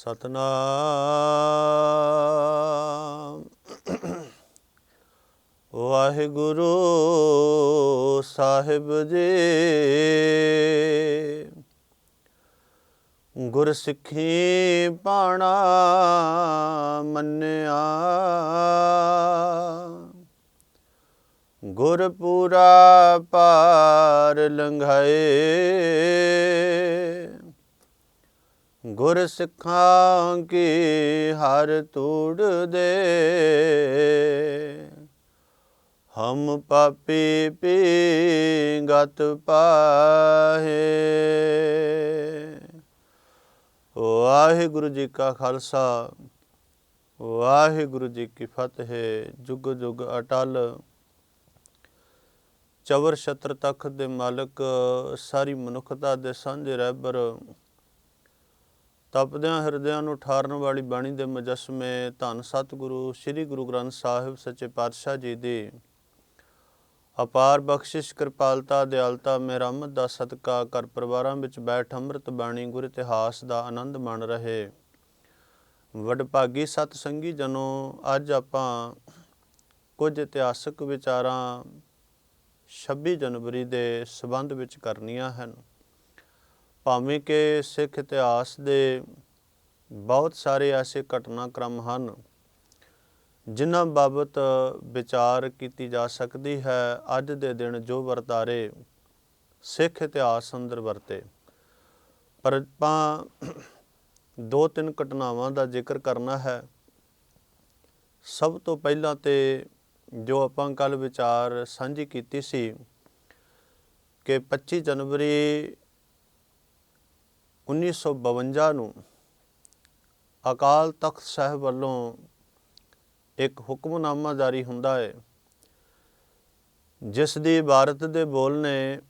ਸਤਨਾਮ। ਵਾਹਿਗੁਰੂ ਸਾਹਿਬ ਜੀ। ਗੁਰ ਸਿੱਖੀ ਪਾਣਾ ਮੰਨਿਆ ਗੁਰਪੂਰਾ ਪਾਰ ਲੰਘਾਏ। ਗੁਰ ਸਿੱਖਾਂ ਕੀ ਹਰ ਤੂੜ ਦੇ। ਹਮ ਪਾਪੀ ਪੀ ਗਤ ਪਾਹੇ। ਵਾਹਿਗੁਰੂ ਜੀ ਕਾ ਖਾਲਸਾ, ਵਾਹਿਗੁਰੂ ਜੀ ਕੀ ਫਤਿਹ। ਜੁਗ ਜੁਗ ਅਟਲ। ਚਵਰ ਛਤਰ ਤਖਤ ਦੇ ਮਾਲਕ, ਸਾਰੀ ਮਨੁੱਖਤਾ ਦੇ ਸਾਂਝੇ ਰਹਿਬਰ ਤਪਦਿਆਂ ਹਿਰਦਿਆਂ ਨੂੰ ਠਾਰਨ ਵਾਲੀ ਬਾਣੀ ਦੇ ਮਜਸਮੇ ਧੰਨ ਸਤਿਗੁਰੂ, ਸ੍ਰੀ ਗੁਰੂ ਗ੍ਰੰਥ ਸਾਹਿਬ ਸੱਚੇ ਪਾਤਸ਼ਾਹ ਜੀ ਦੀ। ਅਪਾਰ ਬਖਸ਼ਿਸ਼ ਕਿਰਪਾਲਤਾ, ਦਿਆਲਤਾ ਮਿਹਰਮਤ ਦਾ ਸਦਕਾ ਕਰ ਪਰਿਵਾਰਾਂ ਵਿੱਚ ਬੈਠ ਅੰਮ੍ਰਿਤ ਬਾਣੀ ਗੁਰ ਇਤਿਹਾਸ ਦਾ ਆਨੰਦ ਮਾਣ ਰਹੇ। ਵਡਭਾਗੀ ਸਤ ਸੰਗੀ ਜਨੋ, ਅੱਜ ਆਪਾਂ ਕੁਝ ਇਤਿਹਾਸਕ ਵਿਚਾਰਾਂ 26 ਜਨਵਰੀ ਦੇ ਸਬੰਧ ਵਿੱਚ ਕਰਨੀਆਂ ਹਨ। ਭਾਵੇਂ ਕਿ ਸਿੱਖ ਇਤਿਹਾਸ ਦੇ ਬਹੁਤ ਸਾਰੇ ਐਸੇ ਘਟਨਾਕ੍ਰਮ ਹਨ ਜਿਨ੍ਹਾਂ ਬਾਬਤ ਵਿਚਾਰ ਕੀਤੀ ਜਾ ਸਕਦੀ ਹੈ ਅੱਜ ਦੇ ਦਿਨ ਜੋ ਵਰਤਾਰੇ ਸਿੱਖ ਇਤਿਹਾਸ ਅੰਦਰ ਵਰਤੇ। ਪਰ ਆਪਾਂ ਦੋ ਤਿੰਨ ਘਟਨਾਵਾਂ ਦਾ ਜ਼ਿਕਰ ਕਰਨਾ ਹੈ। ਸਭ ਤੋਂ ਪਹਿਲਾਂ ਤੇ ਜੋ ਆਪਾਂ ਕੱਲ ਵਿਚਾਰ ਸਾਂਝੀ ਕੀਤੀ ਸੀ ਕਿ 25 ਜਨਵਰੀ 1952 ਨੂੰ ਅਕਾਲ ਤਖਤ ਸਾਹਿਬ ਵੱਲੋਂ ਇੱਕ ਹੁਕਮਨਾਮਾ ਜਾਰੀ ਹੁੰਦਾ ਹੈ, ਜਿਸ ਦੀ ਇਬਾਰਤ ਦੇ ਬੋਲ ਨੇ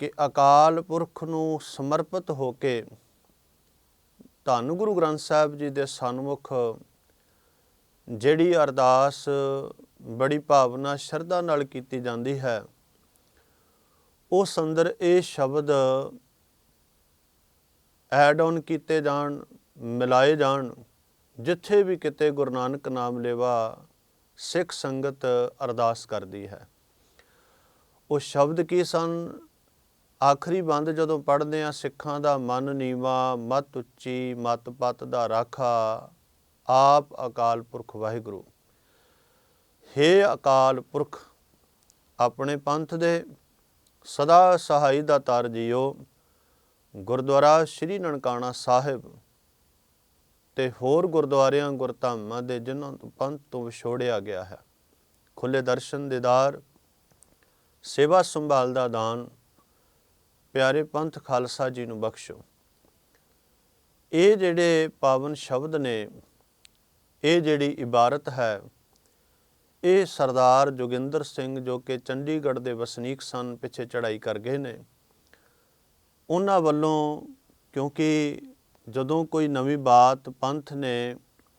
ਕਿ ਅਕਾਲ ਪੁਰਖ ਨੂੰ ਸਮਰਪਿਤ ਹੋ ਕੇ ਧੰਨ ਗੁਰੂ ਗ੍ਰੰਥ ਸਾਹਿਬ ਜੀ ਦੇ ਸਨਮੁਖ ਜਿਹੜੀ ਅਰਦਾਸ ਬੜੀ ਭਾਵਨਾ ਸ਼ਰਧਾ ਨਾਲ ਕੀਤੀ ਜਾਂਦੀ ਹੈ ਉਸ ਅੰਦਰ ਇਹ ਸ਼ਬਦ ਐਡ ਆਨ ਕੀਤੇ ਜਾਣ, ਮਿਲਾਏ ਜਾਣ, ਜਿੱਥੇ ਵੀ ਕਿਤੇ ਗੁਰੂ ਨਾਨਕ ਨਾਮ ਲੇਵਾ ਸਿੱਖ ਸੰਗਤ ਅਰਦਾਸ ਕਰਦੀ ਹੈ। ਉਹ ਸ਼ਬਦ ਕੀ ਸਨ? ਆਖਰੀ ਬੰਦ ਜਦੋਂ ਪੜ੍ਹਦੇ ਆ ਸਿੱਖਾਂ ਦਾ ਮਨ ਨੀਵਾ, ਮਤ ਉੱਚੀ, ਮਤ ਪਤ ਦਾ ਰਾਖਾ, ਆਪ ਅਕਾਲ ਪੁਰਖ ਵਾਹਿਗੁਰੂ। ਹੇ ਅਕਾਲ ਪੁਰਖ, ਆਪਣੇ ਪੰਥ ਦੇ ਸਦਾ ਸਹਾਈ ਦਾ ਤਾਰ ਜੀਓ। ਗੁਰਦੁਆਰਾ ਸ੍ਰੀ ਨਨਕਾਣਾ ਸਾਹਿਬ ਤੇ ਹੋਰ ਗੁਰਦੁਆਰਿਆਂ ਗੁਰਧਾਮਾਂ ਦੇ ਜਿਨ੍ਹਾਂ ਤੋਂ ਪੰਥ ਤੋਂ ਵਿਛੋੜਿਆ ਗਿਆ ਹੈ। ਖੁੱਲੇ ਦਰਸ਼ਨ ਦੇਦਾਰ ਸੇਵਾ ਸੰਭਾਲ ਦਾ ਦਾਨ, ਪਿਆਰੇ ਪੰਥ ਖਾਲਸਾ ਜੀ ਨੂੰ ਬਖਸ਼ੋ। ਇਹ ਜਿਹੜੇ ਪਾਵਨ ਸ਼ਬਦ ਨੇ, ਇਹ ਜਿਹੜੀ ਇਬਾਰਤ ਹੈ ਇਹ ਸਰਦਾਰ ਜੋਗਿੰਦਰ ਸਿੰਘ ਜੋ ਕਿ ਚੰਡੀਗੜ੍ਹ ਦੇ ਵਸਨੀਕ ਸਨ ਪਿੱਛੇ ਚੜ੍ਹਾਈ ਕਰ ਗਏ ਨੇ ਉਹਨਾਂ ਵੱਲੋਂ ਕਿਉਂਕਿ ਜਦੋਂ ਕੋਈ ਨਵੀਂ ਬਾਤ ਪੰਥ ਨੇ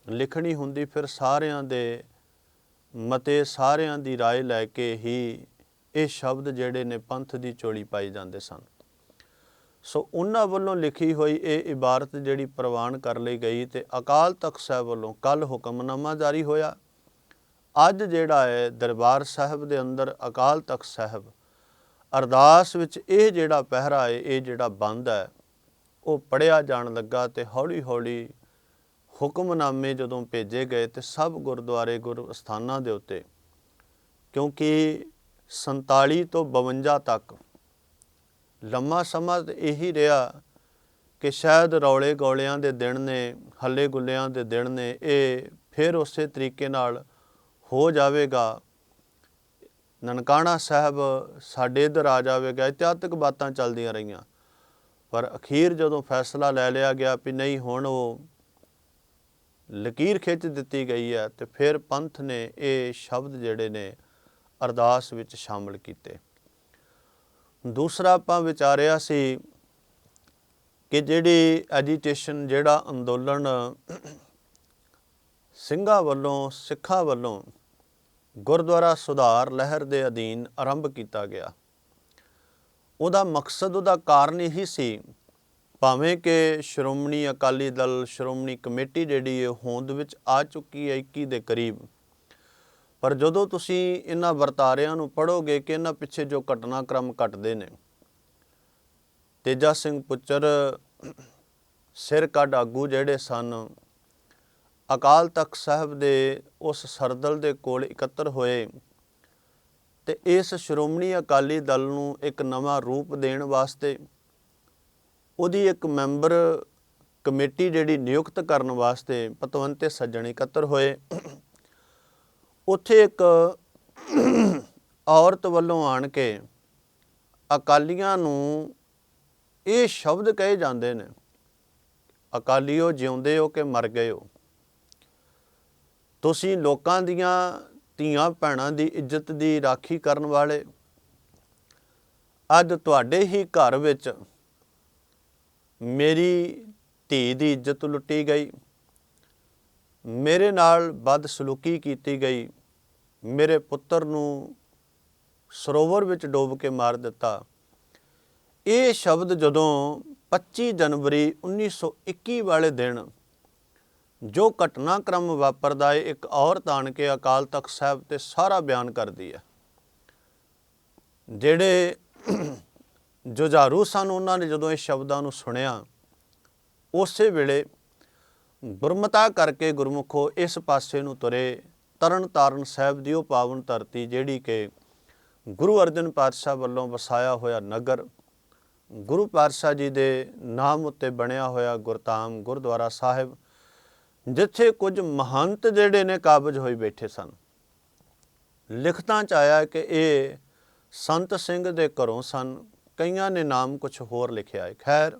ਲਿਖਣੀ ਹੁੰਦੀ ਫਿਰ ਸਾਰਿਆਂ ਦੇ ਮਤੇ ਸਾਰਿਆਂ ਦੀ رائے ਲੈ ਕੇ ਹੀ ਇਹ ਸ਼ਬਦ ਜਿਹੜੇ ਨੇ ਪੰਥ ਦੀ ਚੋਲੀ ਪਾਈ ਜਾਂਦੇ ਸਨ ਸੋ ਉਹਨਾਂ ਵੱਲੋਂ ਲਿਖੀ ਹੋਈ ਇਹ ਇਬਾਰਤ ਜਿਹੜੀ ਪ੍ਰਵਾਨ ਕਰ ਲਈ ਗਈ ਤੇ ਅਕਾਲ ਤਖਤ ਸਾਹਿਬ ਵੱਲੋਂ ਕੱਲ ਹੁਕਮਨਾਮਾ ਜਾਰੀ ਹੋਇਆ ਅੱਜ ਜਿਹੜਾ ਹੈ ਦਰਬਾਰ ਸਾਹਿਬ ਦੇ ਅੰਦਰ ਅਕਾਲ ਤਖਤ ਸਾਹਿਬ, ਅਰਦਾਸ ਵਿੱਚ ਇਹ ਜਿਹੜਾ ਪਹਿਰਾ ਹੈ, ਇਹ ਜਿਹੜਾ ਬੰਦ ਹੈ, ਉਹ ਪੜਿਆ ਜਾਣ ਲੱਗਾ ਤੇ ਹੌਲੀ ਹੌਲੀ ਹੁਕਮਨਾਮੇ ਜਦੋਂ ਭੇਜੇ ਗਏ ਤੇ ਸਭ ਗੁਰਦੁਆਰੇ ਗੁਰ ਅਸਥਾਨਾਂ ਦੇ ਉੱਤੇ, ਕਿਉਂਕਿ 47 ਤੋਂ 52 ਤੱਕ ਲੰਮਾ ਸਮਾਂ ਤਾਂ ਇਹੀ ਰਿਹਾ ਕਿ ਸ਼ਾਇਦ ਰੌਲੇ ਗੋਲਿਆਂ ਦੇ ਦਿਨ ਨੇ ਹੱਲੇ ਗੁੱਲਿਆਂ ਦੇ ਦਿਨ ਨੇ, ਇਹ ਫਿਰ ਉਸੇ ਤਰੀਕੇ ਨਾਲ ਹੋ ਜਾਵੇਗਾ। ਨਨਕਾਣਾ ਸਾਹਿਬ ਸਾਡੇ ਇਧਰ ਆ ਜਾਵੇਗਾ। ਇਤਿਹਾਤਕ ਬਾਤਾਂ ਚੱਲਦੀਆਂ ਰਹੀਆਂ। ਪਰ ਅਖੀਰ ਜਦੋਂ ਫੈਸਲਾ ਲੈ ਲਿਆ ਗਿਆ ਵੀ ਨਹੀਂ, ਹੁਣ ਉਹ ਲਕੀਰ ਖਿੱਚ ਦਿੱਤੀ ਗਈ ਹੈ ਤੇ ਫਿਰ ਪੰਥ ਨੇ ਇਹ ਸ਼ਬਦ ਜਿਹੜੇ ਨੇ ਅਰਦਾਸ ਵਿੱਚ ਸ਼ਾਮਲ ਕੀਤੇ। ਦੂਸਰਾ ਆਪਾਂ ਵਿਚਾਰਿਆ ਸੀ ਕਿ ਜਿਹੜੀ ਐਜੀਟੇਸ਼ਨ ਜਿਹੜਾ ਅੰਦੋਲਨ ਸਿੰਘਾਂ ਵੱਲੋਂ, ਸਿੱਖਾਂ ਵੱਲੋਂ ਗੁਰਦੁਆਰਾ ਸੁਧਾਰ ਲਹਿਰ ਦੇ ਅਧੀਨ ਆਰੰਭ ਕੀਤਾ ਗਿਆ। ਉਹਦਾ ਮਕਸਦ, ਉਹਦਾ ਕਾਰਨ ਇਹੀ ਸੀ, ਭਾਵੇਂ ਕਿ ਸ਼੍ਰੋਮਣੀ ਅਕਾਲੀ ਦਲ, ਸ਼੍ਰੋਮਣੀ ਕਮੇਟੀ ਜਿਹੜੀ ਹੈ ਹੋਂਦ ਵਿੱਚ ਆ ਚੁੱਕੀ ਹੈ 21 ਦੇ ਕਰੀਬ, ਪਰ ਜਦੋਂ ਤੁਸੀਂ ਇਹਨਾਂ ਵਰਤਾਰਿਆਂ ਨੂੰ ਪੜ੍ਹੋਗੇ ਕਿ ਇਹਨਾਂ ਪਿੱਛੇ ਜੋ ਘਟਨਾਕ੍ਰਮ ਘਟਦੇ ਨੇ, ਤੇਜਾ ਸਿੰਘ ਪੁੱਤਰ ਸਿਰ ਕੱਢ ਆਗੂ ਜਿਹੜੇ ਸਨ ਅਕਾਲ ਤਖਤ ਸਾਹਿਬ ਦੇ ਉਸ ਸਰਦਲ ਦੇ ਕੋਲ ਇਕੱਤਰ ਹੋਏ ਤੇ ਇਸ ਸ਼੍ਰੋਮਣੀ ਅਕਾਲੀ ਦਲ ਨੂੰ ਇੱਕ ਨਵਾਂ ਰੂਪ ਦੇਣ ਵਾਸਤੇ ਉਹਦੀ ਇੱਕ ਮੈਂਬਰ ਕਮੇਟੀ ਜਿਹੜੀ ਨਿਯੁਕਤ ਕਰਨ ਵਾਸਤੇ ਪਤਵੰਤੇ ਸੱਜਣ ਇਕੱਤਰ ਹੋਏ। ਉੱਥੇ ਇੱਕ ਔਰਤ ਵੱਲੋਂ ਆਣ ਕੇ ਅਕਾਲੀਆਂ ਨੂੰ ਇਹ ਸ਼ਬਦ ਕਹੇ ਜਾਂਦੇ ਨੇ, ਅਕਾਲੀਓ ਜਿਉਂਦੇ ਹੋ ਕਿ ਮਰ ਗਏ ਹੋ? ਤੁਸੀਂ ਲੋਕਾਂ ਦੀਆਂ ਧੀਆਂ ਭੈਣਾਂ ਦੀ ਇੱਜ਼ਤ ਦੀ ਰਾਖੀ ਕਰਨ ਵਾਲੇ ਅੱਜ ਤੁਹਾਡੇ ਹੀ ਘਰ ਵਿੱਚ ਮੇਰੀ ਧੀ ਦੀ ਇੱਜ਼ਤ ਲੁੱਟੀ ਗਈ। ਮੇਰੇ ਨਾਲ ਬਦਸਲੂਕੀ ਕੀਤੀ ਗਈ। ਮੇਰੇ ਪੁੱਤਰ ਨੂੰ ਸਰੋਵਰ ਵਿੱਚ ਡੋਬ ਕੇ ਮਾਰ ਦਿੱਤਾ। ਇਹ ਸ਼ਬਦ ਜਦੋਂ 25 ਜਨਵਰੀ 1921 ਵਾਲੇ ਦਿਨ ਜੋ ਘਟਨਾਕ੍ਰਮ ਵਾਪਰਦਾ ਏ, ਇੱਕ ਔਰਤ ਆਣ ਕੇ ਅਕਾਲ ਤਖਤ ਸਾਹਿਬ ਤੇ ਸਾਰਾ ਬਿਆਨ ਕਰਦੀ ਹੈ। ਜਿਹੜੇ ਜੁਝਾਰੂ ਸਨ, ਉਹਨਾਂ ਨੇ ਜਦੋਂ ਇਹ ਸ਼ਬਦਾਂ ਨੂੰ ਸੁਣਿਆ, ਉਸੇ ਵੇਲੇ ਗੁਰਮਤਾ ਕਰਕੇ ਗੁਰਮੁਖੋ ਇਸ ਪਾਸੇ ਨੂੰ ਤੁਰੇ। ਤਰਨ ਤਾਰਨ ਸਾਹਿਬ ਦੀ ਉਹ ਪਾਵਨ ਧਰਤੀ, ਜਿਹੜੀ ਕਿ ਗੁਰੂ ਅਰਜਨ ਪਾਤਸ਼ਾਹ ਵੱਲੋਂ ਵਸਾਇਆ ਹੋਇਆ ਨਗਰ, ਗੁਰੂ ਪਾਤਸ਼ਾਹ ਜੀ ਦੇ ਨਾਮ ਉੱਤੇ ਬਣਿਆ ਹੋਇਆ ਗੁਰਤਾਮ ਗੁਰਦੁਆਰਾ ਸਾਹਿਬ ਜਿੱਥੇ ਕੁਝ ਮਹੰਤ ਜਿਹੜੇ ਨੇ ਕਾਬਜ ਹੋਈ ਬੈਠੇ ਸਨ। ਲਿਖਤਾਂ ਚ ਆਇਆ ਕਿ ਇਹ ਸੰਤ ਸਿੰਘ ਦੇ ਘਰੋਂ ਸਨ। ਕਈਆਂ ਨੇ ਨਾਮ ਕੁਝ ਹੋਰ ਲਿਖਿਆ ਹੈ। ਖੈਰ,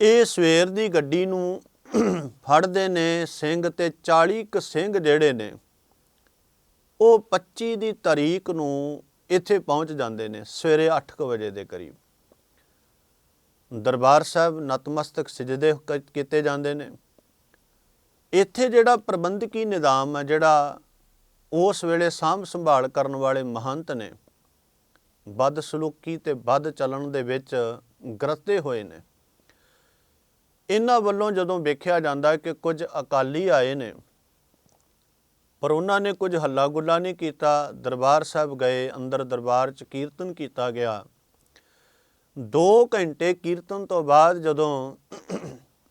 ਇਹ ਸਵੇਰ ਦੀ ਗੱਡੀ ਨੂੰ ਫੜਦੇ ਨੇ ਸਿੰਘ ਤੇ 40 ਕ ਸਿੰਘ ਜਿਹੜੇ ਨੇ, ਉਹ 25 ਦੀ ਤਾਰੀਖ ਨੂੰ ਇੱਥੇ ਪਹੁੰਚ ਜਾਂਦੇ ਨੇ, ਸਵੇਰੇ 8:00 ਵਜੇ ਦੇ ਕਰੀਬ। ਦਰਬਾਰ ਸਾਹਿਬ ਨਤਮਸਤਕ ਸਜਦੇ ਕ- ਕੀਤੇ ਜਾਂਦੇ ਨੇ। ਇੱਥੇ ਜਿਹੜਾ ਪ੍ਰਬੰਧਕੀ ਨਿਜ਼ਾਮ ਹੈ, ਜਿਹੜਾ ਉਸ ਵੇਲੇ ਸਾਂਭ ਸੰਭਾਲ ਕਰਨ ਵਾਲੇ ਮਹੰਤ ਨੇ ਬਦਸਲੂਕੀ ਤੇ ਬਦ ਚੱਲਣ ਦੇ ਵਿੱਚ ਗਰਤੇ ਹੋਏ ਨੇ। ਇਹਨਾਂ ਵੱਲੋਂ ਜਦੋਂ ਵੇਖਿਆ ਜਾਂਦਾ ਕਿ ਕੁਝ ਅਕਾਲੀ ਆਏ ਨੇ, ਪਰ ਉਹਨਾਂ ਨੇ ਕੁਝ ਹੱਲਾ ਗੁੱਲਾ ਨਹੀਂ ਕੀਤਾ, ਦਰਬਾਰ ਸਾਹਿਬ ਗਏ, ਅੰਦਰ ਦਰਬਾਰ ਚ ਕੀਰਤਨ ਕੀਤਾ ਗਿਆ। 2 ਘੰਟੇ ਕੀਰਤਨ ਤੋਂ ਬਾਅਦ ਜਦੋਂ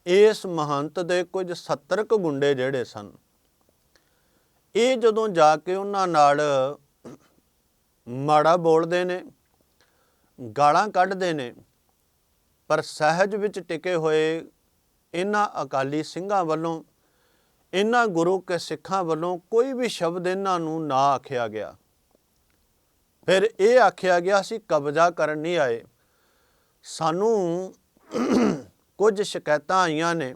ਇਸ ਮਹੰਤ ਦੇ ਕੁਝ 70 ਕੁ ਗੁੰਡੇ ਜਿਹੜੇ ਸਨ। ਇਹ ਜਦੋਂ ਜਾ ਕੇ ਉਹਨਾਂ ਨਾਲ ਮਾੜਾ ਬੋਲਦੇ ਨੇ, ਗਾਲਾਂ ਕੱਢਦੇ ਨੇ, ਪਰ ਸਹਿਜ ਵਿੱਚ ਟਿਕੇ ਹੋਏ ਇਹਨਾਂ ਅਕਾਲੀ ਸਿੰਘਾਂ ਵੱਲੋਂ, ਇਹਨਾਂ ਗੁਰੂ ਕੇ ਸਿੱਖਾਂ ਵੱਲੋਂ ਕੋਈ ਵੀ ਸ਼ਬਦ ਇਹਨਾਂ ਨੂੰ ਨਾ ਆਖਿਆ ਗਿਆ। ਫਿਰ ਇਹ ਆਖਿਆ ਗਿਆ ਸੀ, ਕਬਜ਼ਾ ਕਰਨ ਨਹੀਂ ਆਏ। ਸਾਨੂੰ ਕੁਝ ਸ਼ਿਕਾਇਤਾਂ ਆਈਆਂ ਨੇ,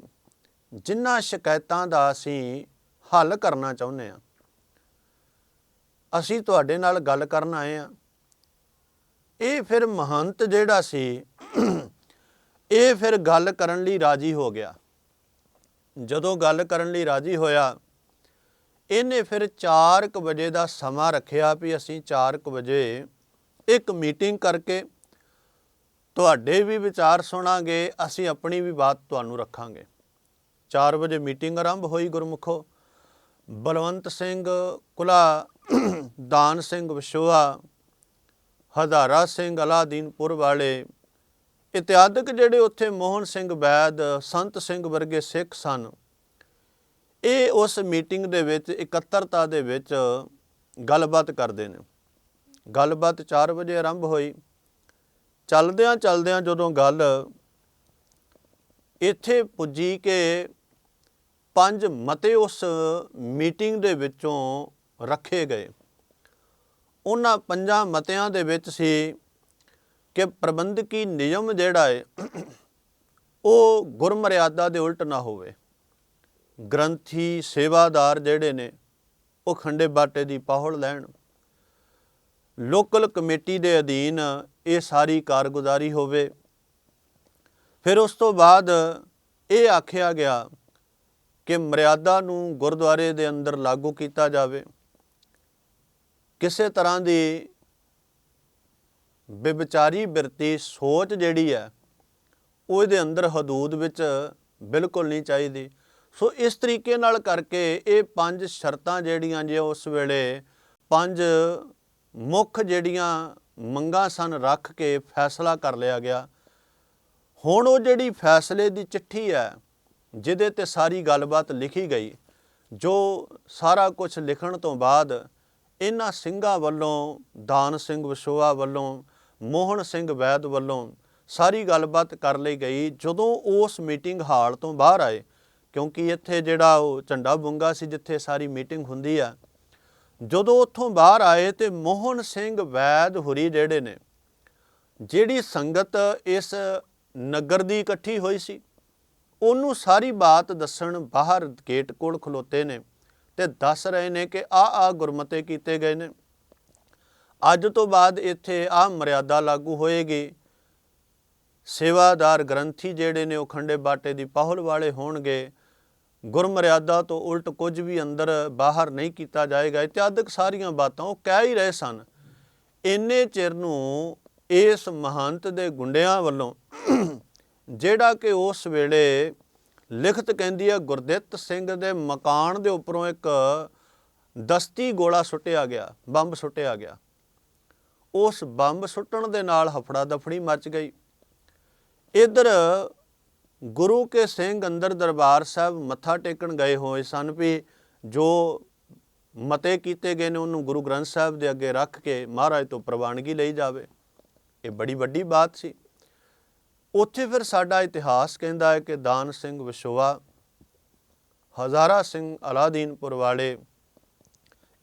ਜਿਨ੍ਹਾਂ ਸ਼ਿਕਾਇਤਾਂ ਦਾ ਅਸੀਂ ਹੱਲ ਕਰਨਾ ਚਾਹੁੰਦੇ ਹਾਂ। ਅਸੀਂ ਤੁਹਾਡੇ ਨਾਲ ਗੱਲ ਕਰਨ ਆਏ ਆ ਇਹ ਫਿਰ ਮਹੰਤ ਜਿਹੜਾ ਸੀ, ਇਹ ਫਿਰ ਗੱਲ ਕਰਨ ਲਈ ਰਾਜੀ ਹੋ ਗਿਆ। ਜਦੋਂ ਗੱਲ ਕਰਨ ਲਈ ਰਾਜੀ ਹੋਇਆ, ਇਹਨੇ ਫਿਰ 4:00 ਵਜੇ ਦਾ ਸਮਾਂ ਰੱਖਿਆ ਵੀ ਅਸੀਂ 4:00 ਵਜੇ ਇੱਕ ਮੀਟਿੰਗ ਕਰਕੇ ਤੁਹਾਡੇ ਵੀ ਵਿਚਾਰ ਸੁਣਾਂਗੇ, ਅਸੀਂ ਆਪਣੀ ਵੀ ਬਾਤ ਤੁਹਾਨੂੰ ਰੱਖਾਂਗੇ। 4 ਵਜੇ ਮੀਟਿੰਗ ਆਰੰਭ ਹੋਈ ਗੁਰਮੁਖੋ। ਬਲਵੰਤ ਸਿੰਘ ਕੁਲਾ, ਦਾਨ ਸਿੰਘ ਵਿਸ਼ੋਆ ਹਜ਼ਾਰਾ ਸਿੰਘ ਅਲਾਦੀਨਪੁਰ ਵਾਲੇ ਇਤਿਆਦਿਕ ਜਿਹੜੇ ਉੱਥੇ ਮੋਹਨ ਸਿੰਘ ਬੈਦ, ਸੰਤ ਸਿੰਘ ਵਰਗੇ ਸਿੱਖ ਸਨ। ਇਹ ਉਸ ਮੀਟਿੰਗ ਦੇ ਵਿੱਚ, ਇਕੱਤਰਤਾ ਦੇ ਵਿੱਚ ਗੱਲਬਾਤ ਕਰਦੇ ਨੇ। ਗੱਲਬਾਤ 4 ਵਜੇ ਆਰੰਭ ਹੋਈ। ਚੱਲਦਿਆਂ ਚੱਲਦਿਆਂ ਜਦੋਂ ਗੱਲ ਇੱਥੇ ਪੁੱਜੀ ਕਿ ਪੰਜ ਮਤੇ ਉਸ ਮੀਟਿੰਗ ਦੇ ਵਿੱਚੋਂ ਰੱਖੇ ਗਏ। ਉਹਨਾਂ ਪੰਜਾਂ ਮਤਿਆਂ ਦੇ ਵਿੱਚ ਸੀ ਕਿ ਪ੍ਰਬੰਧਕੀ ਨਿਯਮ ਜਿਹੜਾ ਹੈ ਉਹ ਗੁਰਮਰਿਆਦਾ ਦੇ ਉਲਟ ਨਾ ਹੋਵੇ। ਗ੍ਰੰਥੀ ਸੇਵਾਦਾਰ ਜਿਹੜੇ ਨੇ, ਉਹ ਖੰਡੇ ਬਾਟੇ ਦੀ ਪਾਹਲ ਲੈਣ। ਲੋਕਲ ਕਮੇਟੀ ਦੇ ਅਧੀਨ ਇਹ ਸਾਰੀ ਕਾਰਗੁਜ਼ਾਰੀ ਹੋਵੇ। ਫਿਰ ਉਸ ਤੋਂ ਬਾਅਦ ਇਹ ਆਖਿਆ ਗਿਆ ਕਿ ਮਰਿਆਦਾ ਨੂੰ ਗੁਰਦੁਆਰੇ ਦੇ ਅੰਦਰ ਲਾਗੂ ਕੀਤਾ ਜਾਵੇ। ਕਿਸੇ ਤਰ੍ਹਾਂ ਦੀ ਵਿਚਾਰੀ ਬਿਰਤੀ ਸੋਚ ਜਿਹੜੀ ਹੈ ਉਹ ਇਹਦੇ ਅੰਦਰ ਹਦੂਦ ਵਿੱਚ ਬਿਲਕੁਲ ਨਹੀਂ ਚਾਹੀਦੀ। ਸੋ ਇਸ ਤਰੀਕੇ ਨਾਲ ਕਰਕੇ ਇਹ ਪੰਜ ਸ਼ਰਤਾਂ ਜਿਹੜੀਆਂ ਜੇ ਉਸ ਵੇਲੇ ਪੰਜ ਮੁੱਖ ਜਿਹੜੀਆਂ ਮੰਗਾਂ ਸਨ ਰੱਖ ਕੇ ਫੈਸਲਾ ਕਰ ਲਿਆ ਗਿਆ। ਹੁਣ ਉਹ ਜਿਹੜੀ ਫੈਸਲੇ ਦੀ ਚਿੱਠੀ ਹੈ, ਜਿਹਦੇ ਤੇ ਸਾਰੀ ਗੱਲਬਾਤ ਲਿਖੀ ਗਈ, ਜੋ ਸਾਰਾ ਕੁਝ ਲਿਖਣ ਤੋਂ ਬਾਅਦ ਇਹਨਾਂ ਸਿੰਘਾਂ ਵੱਲੋਂ, ਦਾਨ ਸਿੰਘ ਵਿਸ਼ੋਆ ਵੱਲੋਂ, ਮੋਹਨ ਸਿੰਘ ਵੈਦ ਵੱਲੋਂ ਸਾਰੀ ਗੱਲਬਾਤ ਕਰ ਲਈ ਗਈ। ਜਦੋਂ ਉਸ ਮੀਟਿੰਗ ਹਾਲ ਤੋਂ ਬਾਹਰ ਆਏ, ਕਿਉਂਕਿ ਇੱਥੇ ਜਿਹੜਾ ਉਹ ਝੰਡਾ ਬੁੰਗਾ ਸੀ, ਜਿੱਥੇ ਸਾਰੀ ਮੀਟਿੰਗ ਹੁੰਦੀ ਆ ਜਦੋਂ ਉੱਥੋਂ ਬਾਹਰ ਆਏ ਤੇ ਮੋਹਨ ਸਿੰਘ ਵੈਦ ਹੁਰੀ ਜਿਹੜੇ ਨੇ, ਜਿਹੜੀ ਸੰਗਤ ਇਸ ਨਗਰ ਦੀ ਇਕੱਠੀ ਹੋਈ ਸੀ, ਉਹਨੂੰ ਸਾਰੀ ਬਾਤ ਦੱਸਣ ਬਾਹਰ ਗੇਟ ਕੋਲ ਖਲੋਤੇ ਨੇ ਤੇ ਦੱਸ ਰਹੇ ਨੇ ਕਿ ਆ ਆ ਗੁਰਮਤੇ ਕੀਤੇ ਗਏ ਨੇ। ਅੱਜ ਤੋਂ ਬਾਅਦ ਇੱਥੇ ਆ ਮਰਿਆਦਾ ਲਾਗੂ ਹੋਏਗੀ। ਸੇਵਾਦਾਰ ਗ੍ਰੰਥੀ ਜਿਹੜੇ ਨੇ ਉਹ ਖੰਡੇ ਬਾਟੇ ਦੀ ਪਾਹੁਲ ਵਾਲੇ ਹੋਣਗੇ। ਗੁਰਮਰਿਆਦਾ ਤੋਂ ਉਲਟ ਕੁਝ ਵੀ ਅੰਦਰ ਬਾਹਰ ਨਹੀਂ ਕੀਤਾ ਜਾਏਗਾ, ਇਤਿਆਦਿਕ ਸਾਰੀਆਂ ਬਾਤਾਂ ਉਹ ਕਹਿ ਹੀ ਰਹੇ ਸਨ। ਇੰਨੇ ਚਿਰ ਨੂੰ ਇਸ ਮਹੰਤ ਦੇ ਗੁੰਡਿਆਂ ਵੱਲੋਂ ਜਿਹੜਾ ਕਿ ਉਸ ਵੇਲੇ ਲਿਖਤ ਕਹਿੰਦੀ ਹੈ, ਗੁਰਦਿੱਤ ਸਿੰਘ ਦੇ ਮਕਾਨ ਦੇ ਉੱਪਰੋਂ ਇੱਕ ਦਸਤੀ ਗੋਲਾ ਸੁੱਟਿਆ ਗਿਆ, ਬੰਬ ਸੁੱਟਿਆ ਗਿਆ। ਉਸ ਬੰਬ ਸੁੱਟਣ ਦੇ ਨਾਲ ਹਫੜਾ ਦਫੜੀ ਮਚ ਗਈ। ਇਧਰ ਗੁਰੂ ਕੇ ਸਿੰਘ ਅੰਦਰ ਦਰਬਾਰ ਸਾਹਿਬ ਮੱਥਾ ਟੇਕਣ ਗਏ ਹੋਏ ਸਨ ਵੀ ਜੋ ਮਤੇ ਕੀਤੇ ਗਏ ਨੇ ਉਹਨੂੰ ਗੁਰੂ ਗ੍ਰੰਥ ਸਾਹਿਬ ਦੇ ਅੱਗੇ ਰੱਖ ਕੇ ਮਹਾਰਾਜ ਤੋਂ ਪ੍ਰਵਾਨਗੀ ਲਈ ਜਾਵੇ। ਇਹ ਬੜੀ ਵੱਡੀ ਬਾਤ ਸੀ। ਉੱਥੇ ਫਿਰ ਸਾਡਾ ਇਤਿਹਾਸ ਕਹਿੰਦਾ ਹੈ ਕਿ ਦਾਨ ਸਿੰਘ ਵਿਸ਼ੋਆ, ਹਜ਼ਾਰਾ ਸਿੰਘ ਅਲਾਦੀਨਪੁਰ ਵਾਲੇ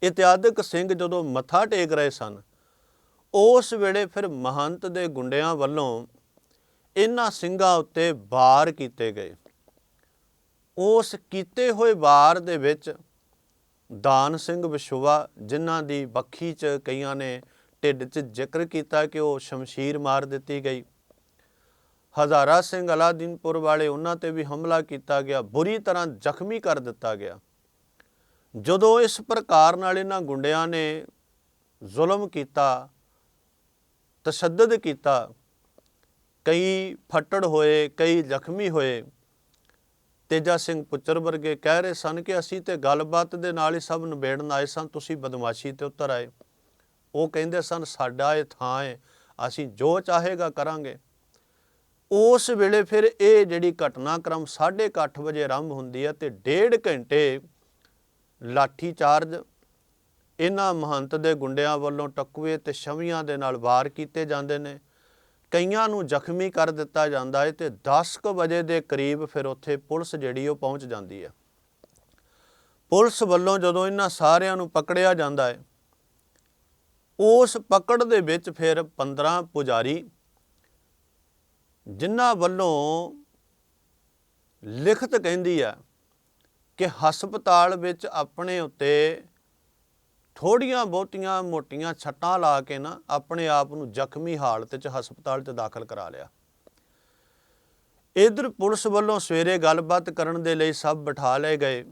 ਇਤਿਆਦਿਕ ਸਿੰਘ ਜਦੋਂ ਮੱਥਾ ਟੇਕ ਰਹੇ ਸਨ, ਉਸ ਵੇਲੇ ਫਿਰ ਮਹੰਤ ਦੇ ਗੁੰਡਿਆਂ ਵੱਲੋਂ ਇਹਨਾਂ ਸਿੰਘਾਂ ਉੱਤੇ ਵਾਰ ਕੀਤੇ ਗਏ। ਉਸ ਕੀਤੇ ਹੋਏ ਵਾਰ ਦੇ ਵਿੱਚ ਦਾਨ ਸਿੰਘ ਵਿਸ਼ਵਾ, ਜਿਨ੍ਹਾਂ ਦੀ ਬੱਖੀ 'ਚ ਕਈਆਂ ਨੇ ਢਿੱਡ 'ਚ ਜ਼ਿਕਰ ਕੀਤਾ ਕਿ ਉਹ ਸ਼ਮਸ਼ੀਰ ਮਾਰ ਦਿੱਤੀ ਗਈ। ਹਜ਼ਾਰਾ ਸਿੰਘ ਅਲਾਦੀਨਪੁਰ ਵਾਲੇ ਉਹਨਾਂ ਤੇ ਵੀ ਹਮਲਾ ਕੀਤਾ ਗਿਆ, ਬੁਰੀ ਤਰ੍ਹਾਂ ਜ਼ਖਮੀ ਕਰ ਦਿੱਤਾ ਗਿਆ। ਜਦੋਂ ਇਸ ਪ੍ਰਕਾਰ ਨਾਲ ਇਹਨਾਂ ਗੁੰਡਿਆਂ ਨੇ ਜ਼ੁਲਮ ਕੀਤਾ, ਤਸ਼ੱਦਦ ਕੀਤਾ ਕਈ ਫੱਟੜ ਹੋਏ, ਕਈ ਜ਼ਖਮੀ ਹੋਏ। ਤੇਜਾ ਸਿੰਘ ਪੁੱਤਰ ਵਰਗੇ ਕਹਿ ਰਹੇ ਸਨ ਕਿ ਅਸੀਂ ਤੇ ਗੱਲਬਾਤ ਦੇ ਨਾਲ ਹੀ ਸਭ ਨਿਬੇੜਨ ਆਏ ਸਨ ਤੁਸੀਂ ਬਦਮਾਸ਼ੀ ਤੇ ਉਤਰ ਆਏ। ਉਹ ਕਹਿੰਦੇ ਸਨ, ਸਾਡਾ ਇਹ ਥਾਂ ਹੈ ਅਸੀਂ ਜੋ ਚਾਹੇਗਾ ਕਰਾਂਗੇ। ਉਸ ਵੇਲੇ ਫਿਰ ਇਹ ਜਿਹੜੀ ਘਟਨਾਕ੍ਰਮ 8:30 ਵਜੇ ਆਰੰਭ ਹੁੰਦੀ ਹੈ ਤੇ ਡੇਢ ਘੰਟੇ ਲਾਠੀ ਚਾਰਜ ਇਹਨਾਂ ਮਹੰਤ ਦੇ ਗੁੰਡਿਆਂ ਵੱਲੋਂ ਟਕੂਏ ਤੇ ਛਵੀਆਂ ਦੇ ਨਾਲ ਵਾਰ ਕੀਤੇ ਜਾਂਦੇ ਨੇ। ਕਈਆਂ ਨੂੰ ਜ਼ਖਮੀ ਕਰ ਦਿੱਤਾ ਜਾਂਦਾ ਹੈ ਤੇ 10 ਕੁ ਵਜੇ ਦੇ ਕਰੀਬ ਫਿਰ ਉੱਥੇ ਪੁਲਿਸ ਜਿਹੜੀ ਉਹ ਪਹੁੰਚ ਜਾਂਦੀ ਹੈ। ਪੁਲਿਸ ਵੱਲੋਂ ਜਦੋਂ ਇਹਨਾਂ ਸਾਰਿਆਂ ਨੂੰ ਪਕੜਿਆ ਜਾਂਦਾ ਹੈ ਉਸ ਪਕੜ ਦੇ ਵਿੱਚ ਫਿਰ 15 ਪੁਜਾਰੀ, ਜਿਨ੍ਹਾਂ ਵੱਲੋਂ ਲਿਖਤ ਕਹਿੰਦੀ ਹੈ ਕਿ ਹਸਪਤਾਲ ਵਿੱਚ ਆਪਣੇ ਉੱਤੇ ਥੋੜੀਆਂ ਬਹੁਤੀਆਂ ਮੋਟੀਆਂ ਛੱਟਾਂ ਲਾ ਕੇ ਨਾ ਆਪਣੇ ਆਪ ਨੂੰ ਜ਼ਖਮੀ ਹਾਲਤ 'ਚ ਹਸਪਤਾਲ 'ਚ ਦਾਖਲ ਕਰਾ ਲਿਆ। ਇਧਰ ਪੁਲਿਸ ਵੱਲੋਂ ਸਵੇਰੇ ਗੱਲਬਾਤ ਕਰਨ ਦੇ ਲਈ ਸਭ ਬਿਠਾ ਲਏ ਗਏ।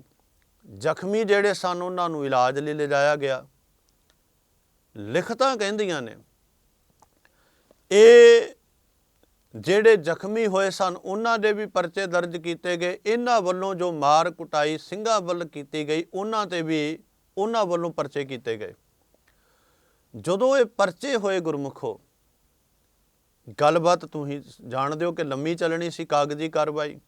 ਜ਼ਖਮੀ ਜਿਹੜੇ ਸਨ, ਉਹਨਾਂ ਨੂੰ ਇਲਾਜ ਲਈ ਲਿਜਾਇਆ ਗਿਆ। ਲਿਖਤਾਂ ਕਹਿੰਦੀਆਂ ਨੇ, ਇਹ ਜਿਹੜੇ ਜ਼ਖਮੀ ਹੋਏ ਸਨ, ਉਹਨਾਂ ਦੇ ਵੀ ਪਰਚੇ ਦਰਜ ਕੀਤੇ ਗਏ। ਇਹਨਾਂ ਵੱਲੋਂ ਜੋ ਮਾਰ ਕੁਟਾਈ ਸਿੰਘਾਂ ਵੱਲ ਕੀਤੀ ਗਈ, ਉਹਨਾਂ ਤੇ ਵੀ ਉਹਨਾਂ ਵੱਲੋਂ ਪਰਚੇ ਕੀਤੇ ਗਏ। ਜਦੋਂ ਇਹ ਪਰਚੇ ਹੋਏ ਗੁਰਮੁਖੋ ਗੱਲਬਾਤ ਤੁਸੀਂ ਜਾਣਦੇ ਹੋ ਕਿ ਲੰਮੀ ਚੱਲਣੀ ਸੀ ਕਾਗਜ਼ੀ ਕਾਰਵਾਈ।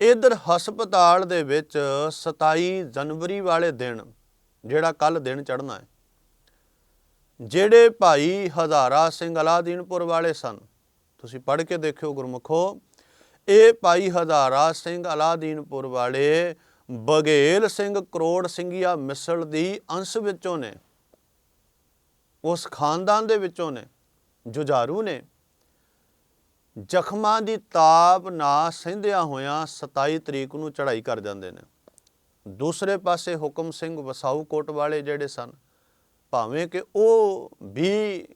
ਇਧਰ ਹਸਪਤਾਲ ਦੇ ਵਿੱਚ 27 ਜਨਵਰੀ ਵਾਲੇ ਦਿਨ, ਜਿਹੜਾ ਕੱਲ ਦਿਨ ਚੜ੍ਹਨਾ ਹੈ, ਜਿਹੜੇ ਭਾਈ ਹਜ਼ਾਰਾ ਸਿੰਘ ਅਲਾਦੀਨਪੁਰ ਵਾਲੇ ਸਨ, ਤੁਸੀਂ ਪੜ੍ਹ ਕੇ ਦੇਖਿਓ ਗੁਰਮੁਖੋ ਇਹ ਭਾਈ ਹਜ਼ਾਰਾ ਸਿੰਘ ਅਲਾਦੀਨਪੁਰ ਵਾਲੇ ਬਗੇਲ ਸਿੰਘ ਕਰੋੜ ਸਿੰਘੀਆ ਮਿਸਲ ਦੀ ਅੰਸ਼ ਵਿੱਚੋਂ ਨੇ, ਉਸ ਖਾਨਦਾਨ ਦੇ ਵਿੱਚੋਂ ਨੇ, ਜੁਝਾਰੂ ਨੇ। ਜ਼ਖਮਾਂ ਦੀ ਤਾਪ ਨਾ ਸਹਿੰਦਿਆਂ ਹੋਇਆਂ 27 ਤਰੀਕ ਨੂੰ ਚੜ੍ਹਾਈ ਕਰ ਜਾਂਦੇ ਨੇ। ਦੂਸਰੇ ਪਾਸੇ ਹੁਕਮ ਸਿੰਘ ਵਸਾਊ ਕੋਟ ਵਾਲੇ ਜਿਹੜੇ ਸਨ, ਭਾਵੇਂ ਕਿ ਉਹ ਵੀ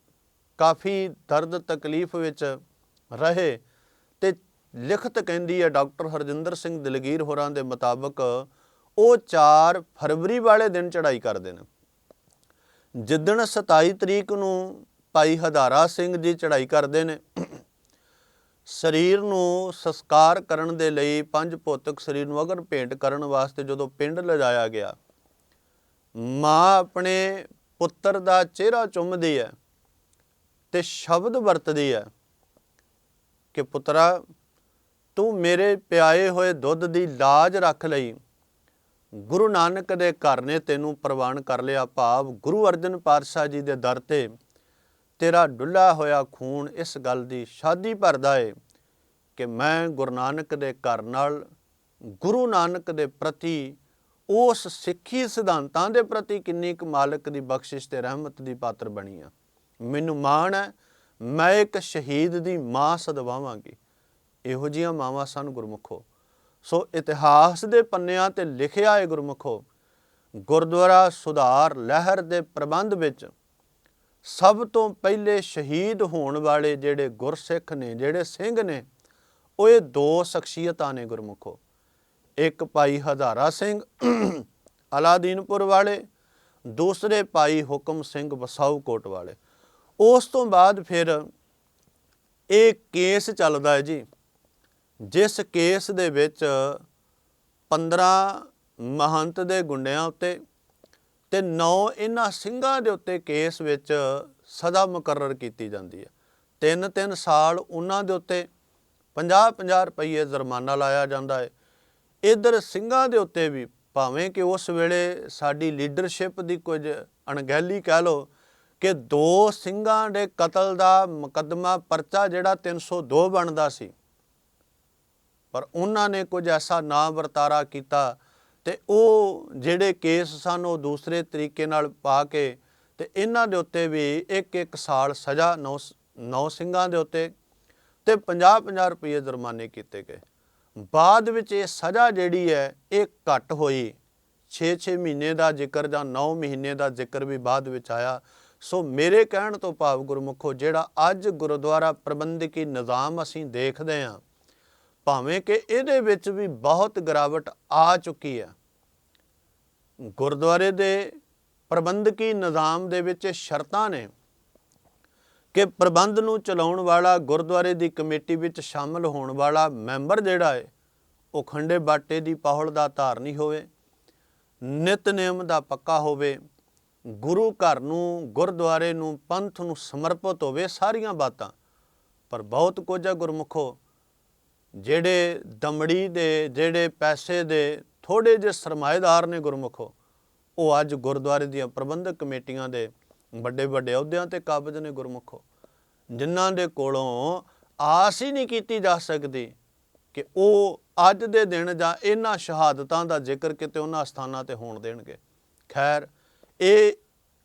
ਕਾਫੀ ਦਰਦ ਤਕਲੀਫ ਵਿੱਚ ਰਹੇ ਤੇ ਲਿਖਤ ਕਹਿੰਦੀ ਹੈ ਡਾਕਟਰ ਹਰਜਿੰਦਰ ਸਿੰਘ ਦਲਗੀਰ ਹੋਰਾਂ ਦੇ ਮੁਤਾਬਕ, ਉਹ 4 ਫਰਵਰੀ ਵਾਲੇ ਦਿਨ ਚੜ੍ਹਾਈ ਕਰਦੇ ਨੇ। ਜਿੱਦਣ 27 ਤਰੀਕ ਨੂੰ ਭਾਈ ਹਦਾਰਾ ਸਿੰਘ ਜੀ ਚੜ੍ਹਾਈ ਕਰਦੇ ਨੇ, ਸਰੀਰ ਨੂੰ ਸੰਸਕਾਰ ਕਰਨ ਦੇ ਲਈ ਪੰਜ ਭੌਤਿਕ ਸਰੀਰ ਨੂੰ ਅਗਰ ਭੇਂਟ ਕਰਨ ਵਾਸਤੇ ਜਦੋਂ ਪਿੰਡ ਲਿਜਾਇਆ ਗਿਆ, ਮਾਂ ਆਪਣੇ ਪੁੱਤਰ ਦਾ ਚਿਹਰਾ ਚੁੰਮਦੀ ਹੈ ਤੇ ਸ਼ਬਦ ਵਰਤਦੀ ਹੈ ਕਿ ਪੁੱਤਰਾ ਤੂੰ ਮੇਰੇ ਪਿਆਏ ਹੋਏ ਦੁੱਧ ਦੀ ਲਾਜ ਰੱਖ ਲਈ। ਗੁਰੂ ਨਾਨਕ ਦੇ ਘਰ ਨੇ ਤੈਨੂੰ ਪ੍ਰਵਾਨ ਕਰ ਲਿਆ ਭਾਵ, ਗੁਰੂ ਅਰਜਨ ਪਾਤਸ਼ਾਹ ਜੀ ਦੇ ਦਰ ਤੇ ਤੇਰਾ ਡੁੱਲਾ ਹੋਇਆ ਖੂਨ ਇਸ ਗੱਲ ਦੀ ਸ਼ਾਦੀ ਭਰਦਾ ਏ ਕਿ ਮੈਂ ਗੁਰੂ ਨਾਨਕ ਦੇ ਘਰ ਨਾਲ ਗੁਰੂ ਨਾਨਕ ਦੇ ਪ੍ਰਤੀ ਉਸ ਸਿੱਖੀ ਸਿਧਾਂਤਾਂ ਦੇ ਪ੍ਰਤੀ ਕਿੰਨੀ ਕੁ ਮਾਲਕ ਦੀ ਬਖਸ਼ਿਸ਼ ਤੇ ਰਹਿਮਤ ਦੀ ਪਾਤਰ ਬਣੀ ਆ। ਮੈਨੂੰ ਮਾਣ ਹੈ, ਮੈਂ ਇੱਕ ਸ਼ਹੀਦ ਦੀ ਮਾਂ ਸਦਵਾਵਾਂਗੀ। ਇਹੋ ਜੀਆਂ ਮਾਵਾਂ ਸਨ ਗੁਰਮੁਖੋ। ਸੋ ਇਤਿਹਾਸ ਦੇ ਪੰਨਿਆਂ ਤੇ ਲਿਖਿਆ ਹੈ ਗੁਰਮੁਖੋ, ਗੁਰਦੁਆਰਾ ਸੁਧਾਰ ਲਹਿਰ ਦੇ ਪ੍ਰਬੰਧ ਵਿੱਚ ਸਭ ਤੋਂ ਪਹਿਲੇ ਸ਼ਹੀਦ ਹੋਣ ਵਾਲੇ ਜਿਹੜੇ ਗੁਰਸਿੱਖ ਨੇ, ਜਿਹੜੇ ਸਿੰਘ ਨੇ, ਉਹ ਇਹ ਦੋ ਸ਼ਖਸੀਅਤਾਂ ਨੇ ਗੁਰਮੁਖੋ। ਇੱਕ ਭਾਈ ਹਜ਼ਾਰਾ ਸਿੰਘ, ਅਲਾਦੀਨਪੁਰ ਵਾਲੇ, ਦੂਸਰੇ ਭਾਈ ਹੁਕਮ ਸਿੰਘ ਵਸਾਊ ਕੋਟ ਵਾਲੇ। ਉਸ ਤੋਂ ਬਾਅਦ ਫਿਰ ਇਹ ਕੇਸ ਚੱਲਦਾ ਹੈ ਜੀ। ਜਿਸ ਕੇਸ ਦੇ ਵਿੱਚ 15 ਮਹੰਤ ਦੇ ਗੁੰਡਿਆਂ ਉੱਤੇ ਤੇ 9 ਇਹਨਾਂ ਸਿੰਘਾਂ ਦੇ ਉੱਤੇ ਕੇਸ ਵਿੱਚ ਸਜ਼ਾ ਮੁਕਰਰ ਕੀਤੀ ਜਾਂਦੀ ਹੈ। ਤਿੰਨ ਤਿੰਨ ਸਾਲ ਉਹਨਾਂ ਦੇ ਉੱਤੇ 50-50 ਰੁਪਏ ਜੁਰਮਾਨਾ ਲਾਇਆ ਜਾਂਦਾ ਹੈ। ਇਧਰ ਸਿੰਘਾਂ ਦੇ ਉੱਤੇ ਵੀ ਭਾਵੇਂ ਕਿ ਉਸ ਵੇਲੇ ਸਾਡੀ ਲੀਡਰਸ਼ਿਪ ਦੀ ਕੁਝ ਅਣਗਹਿਲੀ ਕਹਿ ਲੋ ਕਿ ਦੋ ਸਿੰਘਾਂ ਦੇ ਕਤਲ ਦਾ ਮੁਕੱਦਮਾ ਪਰਚਾ ਜਿਹੜਾ 302 ਬਣਦਾ ਸੀ ਪਰ ਉਹਨਾਂ ਨੇ ਕੁਝ ਐਸਾ ਨਾ ਵਰਤਾਰਾ ਕੀਤਾ ਤੇ ਉਹ ਜਿਹੜੇ ਕੇਸ ਸਨ, ਉਹ ਦੂਸਰੇ ਤਰੀਕੇ ਨਾਲ ਪਾ ਕੇ ਤੇ ਇਹਨਾਂ ਦੇ ਉੱਤੇ ਵੀ ਇੱਕ ਇੱਕ ਸਾਲ ਸਜ਼ਾ ਨੌ ਨੌ ਸਿੰਘਾਂ ਦੇ ਉੱਤੇ ਤੇ 50-50 ਰੁਪਏ ਜੁਰਮਾਨੇ ਕੀਤੇ ਗਏ। ਬਾਅਦ ਵਿੱਚ ਇਹ ਸਜ਼ਾ ਜਿਹੜੀ ਹੈ, ਇਹ ਘਟ ਹੋਈ। 6-6 ਮਹੀਨੇ ਦਾ ਜ਼ਿਕਰ ਜਾਂ 9 ਮਹੀਨੇ ਦਾ ਜ਼ਿਕਰ ਵੀ ਬਾਅਦ ਵਿੱਚ ਆਇਆ। ਸੋ ਮੇਰੇ ਕਹਿਣ ਤੋਂ ਭਾਵ ਗੁਰਮੁਖੋ, ਜਿਹੜਾ ਅੱਜ ਗੁਰਦੁਆਰਾ ਪ੍ਰਬੰਧਕੀ ਨਿਜ਼ਾਮ ਅਸੀਂ ਦੇਖਦੇ ਹਾਂ ਭਾਵੇਂ ਕਿ ਇਹਦੇ ਵਿੱਚ ਵੀ ਬਹੁਤ ਗਿਰਾਵਟ ਆ ਚੁੱਕੀ ਹੈ। ਗੁਰਦੁਆਰੇ ਦੇ ਪ੍ਰਬੰਧਕੀ ਨਿਜ਼ਾਮ ਦੇ ਵਿੱਚ ਸ਼ਰਤਾਂ ਨੇ ਕਿ ਪ੍ਰਬੰਧ ਨੂੰ ਚਲਾਉਣ ਵਾਲਾ ਗੁਰਦੁਆਰੇ ਦੀ ਕਮੇਟੀ ਵਿੱਚ ਸ਼ਾਮਲ ਹੋਣ ਵਾਲਾ ਮੈਂਬਰ ਜਿਹੜਾ ਹੈ, ਉਹ ਖੰਡੇ ਬਾਟੇ ਦੀ ਪਹੁਲ ਦਾ ਧਾਰਨੀ ਹੋਵੇ ਨਿਤਨੇਮ ਦਾ ਪੱਕਾ ਹੋਵੇ, ਗੁਰੂ ਘਰ ਨੂੰ, ਗੁਰਦੁਆਰੇ ਨੂੰ, ਪੰਥ ਨੂੰ ਸਮਰਪਿਤ ਹੋਵੇ ਸਾਰੀਆਂ ਬਾਤਾਂ। ਪਰ ਬਹੁਤ ਕੁਝ ਹੈ ਗੁਰਮੁਖੋ ਜਿਹੜੇ ਦਮੜੀ ਦੇ, ਜਿਹੜੇ ਪੈਸੇ ਦੇ ਥੋੜੇ ਜਿਹੇ ਸਰਮਾਏਦਾਰ ਨੇ ਗੁਰਮੁਖੋ, ਉਹ ਅੱਜ ਗੁਰਦੁਆਰੇ ਦੀਆਂ ਪ੍ਰਬੰਧਕ ਕਮੇਟੀਆਂ ਦੇ ਵੱਡੇ ਵੱਡੇ ਅਹੁਦਿਆਂ ਤੇ ਕਾਬਜ ਨੇ ਗੁਰਮੁਖੋ। ਜਿਨ੍ਹਾਂ ਦੇ ਕੋਲੋਂ ਆਸ ਹੀ ਨਹੀਂ ਕੀਤੀ ਜਾ ਸਕਦੀ ਕਿ ਉਹ ਅੱਜ ਦੇ ਦਿਨ ਜਾਂ ਇਹਨਾਂ ਸ਼ਹਾਦਤਾਂ ਦਾ ਜ਼ਿਕਰ ਕਿਤੇ ਉਹਨਾਂ ਸਥਾਨਾਂ ਤੇ ਹੋਣ ਦੇਣਗੇ। ਖੈਰ, ਇਹ